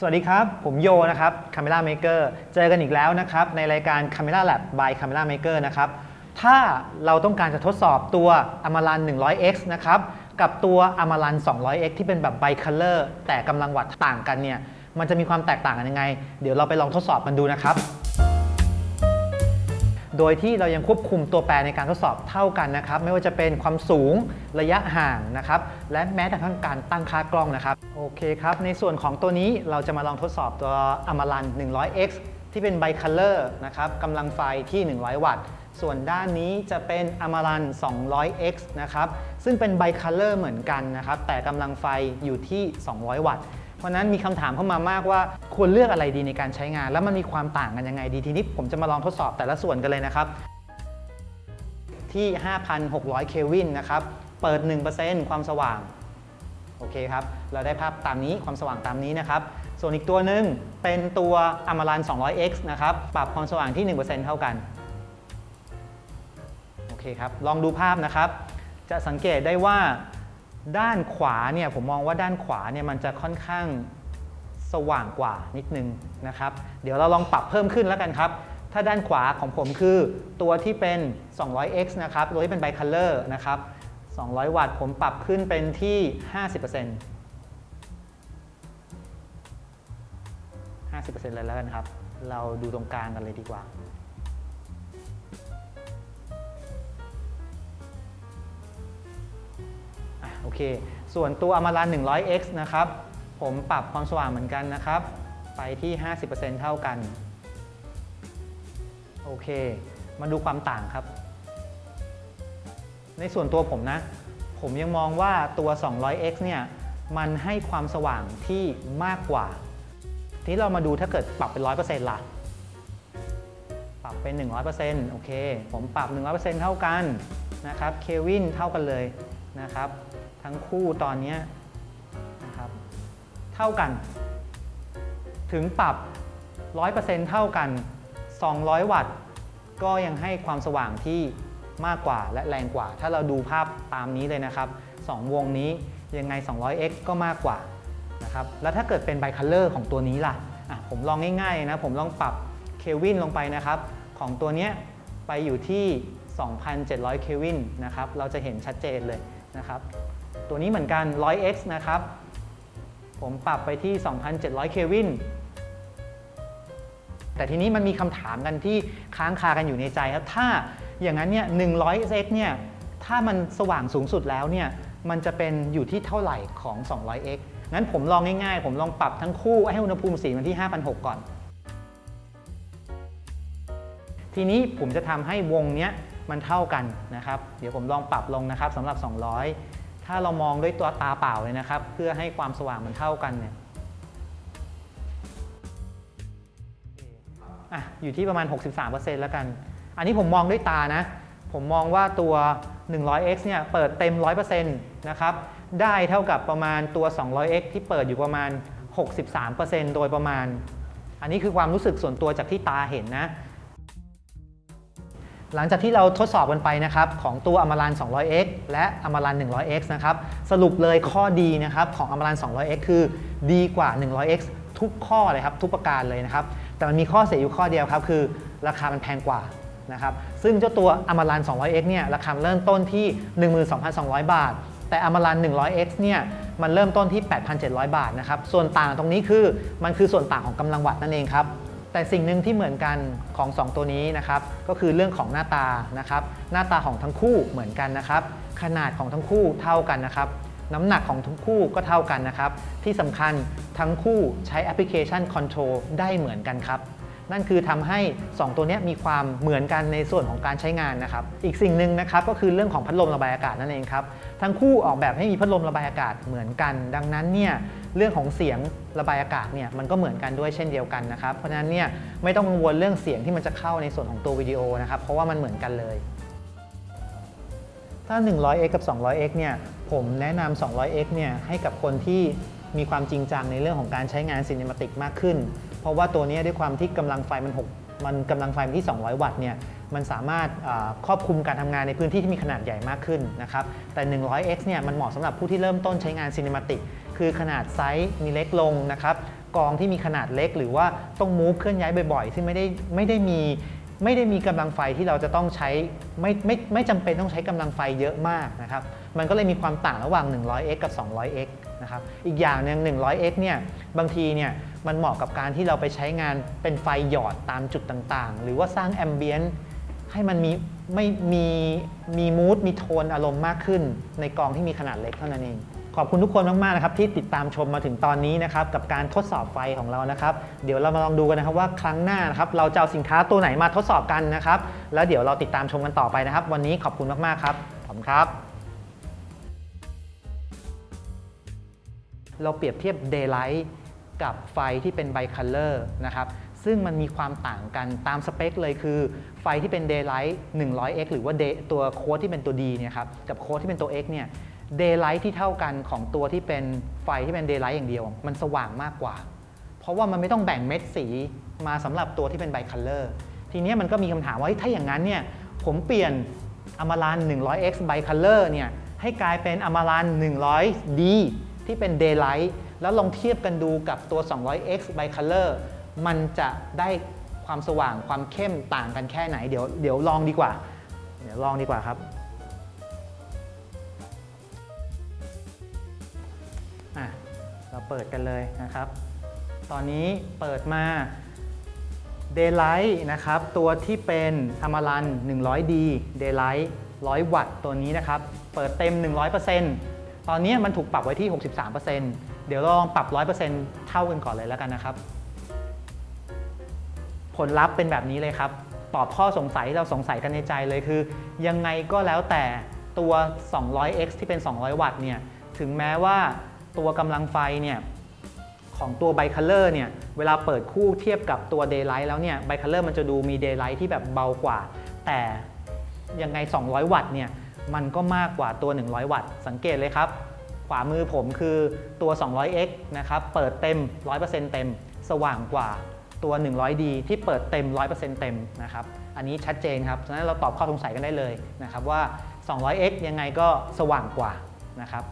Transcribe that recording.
สวัสดีครับ ผมโยนะครับ Camera Maker เจอกันอีกแล้วนะครับ ในรายการ Camera Lab by Camera Maker นะครับ ถ้าเราต้องการจะทดสอบตัว Amaran 100x นะครับ กับตัว Amaran 200x ที่เป็นแบบ Bicolor แต่กำลังวัดต์ต่างกันเนี่ย มันจะมีความแตกต่างกันยังไง เดี๋ยวเราไปลองทดสอบกันดูนะครับ โดยที่เรายังควบคุมตัวแปรในการทดสอบเท่ากันนะครับ ไม่ว่าจะเป็นความสูงระยะห่างนะครับ และแม้แต่ทั้งการตั้งค่ากล้องนะครับ โอเคครับ ในส่วนของตัวนี้เราจะมาลองทดสอบตัว Amaran 100x ที่เป็น Bicolor นะครับกำลังไฟที่ 100 วัตต์ ส่วนด้านนี้จะเป็น Amaran 200x นะครับ ซึ่งเป็น Bicolor เหมือนกันนะครับ แต่กำลังไฟอยู่ที่ 200 วัตต์ เพราะนั้นมีคำถามเข้ามามากว่าควรเลือกอะไรดีในการใช้งาน แล้วมันมีความต่างกันยังไงดีทีนี้ผมจะมาลองทดสอบแต่ละส่วนกันเลยนะครับ ที่ 5,600 เคลวินนะครับ เปิด 1%ความสว่าง โอเคครับ เราได้ภาพตามนี้ความสว่างตามนี้นะครับ ส่วนอีกตัวหนึ่งเป็นตัว Amaran 200x นะครับ ปรับความสว่างที่ 1%เท่ากัน โอเคครับ ลองดูภาพนะครับ จะสังเกตได้ว่า ด้านขวาเนี่ยผมมองว่าด้านขวาเนี่ยมันจะค่อนข้างสว่างกว่านิดนึงนะครับ เดี๋ยวเราลองปรับเพิ่มขึ้นแล้วกันครับ ถ้าด้านขวาของผมคือตัวที่เป็น 200x นะครับตัวที่เป็น bicolor นะครับ 200 วัตต์ผมปรับขึ้นเป็นที่ 50% 50%เลยแล้วกันครับ เราดูตรงกลางกันเลยดีกว่า อะโอเค ส่วนตัว Amaran 100x นะครับ ผมปรับความสว่างเหมือนกันนะครับ ไปที่ 50%เท่ากัน โอเค มาดูความต่างครับ ในส่วนตัวผมนะ ผมยังมองว่าตัว 200x เนี่ยมันให้ความสว่างที่มากกว่า ทีนี้เรามาดูถ้าเกิดปรับเป็น 100%ล่ะ ปรับเป็น 100%โอเค ผมปรับ 100%เท่ากันนะครับ เควินเท่ากันเลยนะครับ ทั้งคู่ตอนนี้นะครับเท่ากัน ถึงปรับ 100%เท่ากัน 200 วัตต์ ก็ยังให้ความสว่างที่มากกว่าและแรงกว่า ถ้าเราดูภาพตามนี้เลยนะครับ 2 วงนี้ยังไง 200x ก็มากกว่านะครับแล้วถ้าเกิดเป็นไบคัลเลอร์ของตัวนี้ล่ะะผมลองง่ายๆนะผมลองปรับเควินลงไปนะครับ ของตัวนี้ไปอยู่ที่ 2,700 เควินนะครับ เราจะเห็นชัดเจนเลยนะครับ ตัวนี้เหมือนกัน 100x นะครับ ผมปรับไปที่ 2,700 เควิน แต่ทีนี้มันมีคำถามกันที่ค้างคากันอยู่ในใจครับ ถ้าอย่างนั้นเนี่ย 100x เนี่ย ถ้ามันสว่างสูงสุดแล้วเนี่ย มันจะเป็นอยู่ที่เท่าไหร่ของ 200x งั้นผมลองง่ายๆ ผมลองปรับทั้งคู่ให้อุณหภูมิสีมันที่ 5,600 ก่อน ทีนี้ผมจะทำให้วงเนี้ยมันเท่ากันนะครับ เดี๋ยวผมลองปรับลงนะครับสำหรับ 200 ถ้าเรามองด้วยตัวตาเปล่าเลยนะครับ เพื่อให้ความสว่างมันเท่ากันเนี่ยอะอยู่ที่ประมาณ 63%แล้วกัน อันนี้ผมมองด้วยตานะ ผมมองว่าตัว 100x เนี่ยเปิดเต็ม 100%นะครับ ได้เท่ากับประมาณตัว 200x ที่เปิดอยู่ประมาณ 63%โดยประมาณ อันนี้คือความรู้สึกส่วนตัวจากที่ตาเห็นนะ หลังจากที่เราทดสอบกันไปนะครับของตัว Amaran 200x และ Amaran 100x นะครับสรุปเลยข้อดีนะครับของ Amaran 200x คือดีกว่า 100x ทุกข้อเลยครับทุกประการเลยนะครับแต่มันมีข้อเสียอยู่ข้อเดียวครับคือราคามันแพงกว่านะครับซึ่งเจ้าตัว Amaran 200x เนี่ยราคาเริ่มต้นที่ 12,200 บาท แต่ Amaran 100x เนี่ยมันเริ่มต้นที่ 8,700 บาทนะครับส่วนต่างตรงนี้คือมันคือส่วนต่างของกำลังวัตต์นั่นเองครับ แต่สิ่งหนึ่งที่เหมือนกันของ 2 ตัวนี้นะครับก็คือเรื่องของหน้าตานะครับหน้าตาของทั้งคู่เหมือนกันนะครับ ขนาดของทั้งคู่เท่ากันนะครับน้ำหนักของทั้งคู่ก็เท่ากันนะครับ ที่สำคัญทั้งคู่ใช้แอปพลิเคชัน Control ได้เหมือนกันครับ นั่นคือทำให้ 2 ตัวนี้มีความเหมือนกันในส่วนของการใช้งานนะครับ อีกสิ่งหนึ่งนะครับก็คือเรื่องของพัดลมระบายอากาศนั่นเองครับ ทั้งคู่ออกแบบให้มีพัดลมระบายอากาศเหมือนกัน ดังนั้นเนี่ยเรื่องของเสียงระบายอากาศเนี่ยมันก็เหมือนกันด้วยเช่นเดียวกันนะครับ เพราะฉะนั้นเนี่ยไม่ต้องกังวลเรื่องเสียงที่มันจะเข้าในส่วนของตัววิดีโอนะครับเพราะว่ามันเหมือนกันเลยถ้า 100x กับ 200x เนี่ย ผมแนะนำ 200x เนี่ย ให้กับคนที่มีความจริงจังในเรื่องของการใช้งานซีนิมาติกมากขึ้น ราะว่าตัวนี้ด้วยความที่กำลังไฟมัน6มันกำลังไฟมันที่ 200 วัตต์เนี่ยมันสามารถครอบคลุมการทำงานในพื้นที่ที่มีขนาดใหญ่มากขึ้นนะครับแต่ 100x เนี่ยมันเหมาะสำหรับผู้ที่เริ่มต้นใช้งานซีนิมาติกคือขนาดไซส์มีเล็กลงนะครับกองที่มีขนาดเล็กหรือว่าต้องมูฟเคลื่อนย้ายบ่อยๆ ซึ่งไม่ได้ไม่ได้มี ไม่ได้มีกำลังไฟที่เราจะต้องใช้ไม่ไม่ไม่จำเป็นต้องใช้กำลังไฟเยอะมากนะครับ มันก็เลยมีความต่างระหว่าง 100x กับ 200x นะครับ อีกอย่างหนึ่ง 100x เนี่ยบางทีเนี่ยมันเหมาะกับการที่เราไปใช้งานเป็นไฟหยอดตามจุดต่างๆ หรือว่าสร้างแอมเบียนให้มันมีไม่มีมีมูดมีโทนอารมณ์มากขึ้น ในกองที่มีขนาดเล็กเท่านั้นเอง ขอบคุณทุกคนมากๆนะครับที่ติดตามชมมาถึงตอนนี้นะครับกับการทดสอบไฟของเรานะครับ เดี๋ยวเรามาลองดูกันนะครับว่าครั้งหน้านะครับเราจะเอาสินค้าตัวไหนมาทดสอบกันนะครับแล้วเดี๋ยวเราติดตามชมกันต่อไปนะครับ วันนี้ขอบคุณมากๆครับขอบคุณครับ เราเปรียบเทียบ daylight กับไฟที่เป็น bicolor นะครับซึ่งมันมีความต่างกันตามสเปคเลยคือ ไฟที่เป็น daylight 100x หรือว่า day ตัวโค้ดที่เป็นตัว D เนี่ยครับกับโค้ดที่เป็นตัว x เนี่ย daylight ที่เท่ากันของตัวที่เป็นไฟที่เป็น daylight อย่างเดียว มันสว่างมากกว่า เพราะว่ามันไม่ต้องแบ่งเม็ดสีมาสำหรับตัวที่เป็น bicolor ทีนี้มันก็มีคำถามว่าถ้าอย่างนั้นเนี่ยผมเปลี่ยนอมาราน 100x bicolor เนี่ยให้กลายเป็นอมาราน 100d ที่เป็น daylight แล้วลองเทียบกันดูกับตัว 200x bicolor มันจะได้ความสว่างความเข้มต่างกันแค่ไหน เดี๋ยวเดี๋ยวลองดีกว่า เดี๋ยวลองดีกว่าครับ เปิดกันเลยนะครับ ตอนนี้เปิดมา Daylight นะครับ ตัวที่เป็นอมารัน 100D Daylight 100 วัตต์ตัวนี้นะครับ เปิดเต็ม 100%ตอนนี้มันถูกปรับไว้ที่ 63%เดี๋ยวเราลองปรับ 100%เท่ากันก่อนเลยแล้วกันนะครับ ผลลัพธ์เป็นแบบนี้เลยครับ ตอบข้อสงสัยเราสงสัยกันในใจเลยคือ ยังไงก็แล้วแต่ตัว 200x ที่เป็น 200 วัตต์เนี่ย ถึงแม้ว่า ตัวกำลังไฟเนี่ยของตัวไบคัลเลอร์เนี่ยเวลาเปิดคู่เทียบกับตัว Daylight แล้วเนี่ยไบคัลเลอร์มันจะดูมี Daylight ที่แบบเบากว่า แต่ยังไง 200 วัตต์เนี่ยมันก็มากกว่าตัว 100 วัตต์ สังเกตเลยครับ ขวามือผมคือตัว 200x นะครับเปิดเต็ม 100%เต็ม สว่างกว่าตัว 100D ที่เปิดเต็ม 100%เต็มนะครับอันนี้ชัดเจนครับฉะนั้นเราตอบข้อสงสัยกันได้เลยนะครับว่า 200x ยังไงก็สว่างกว่านะครับ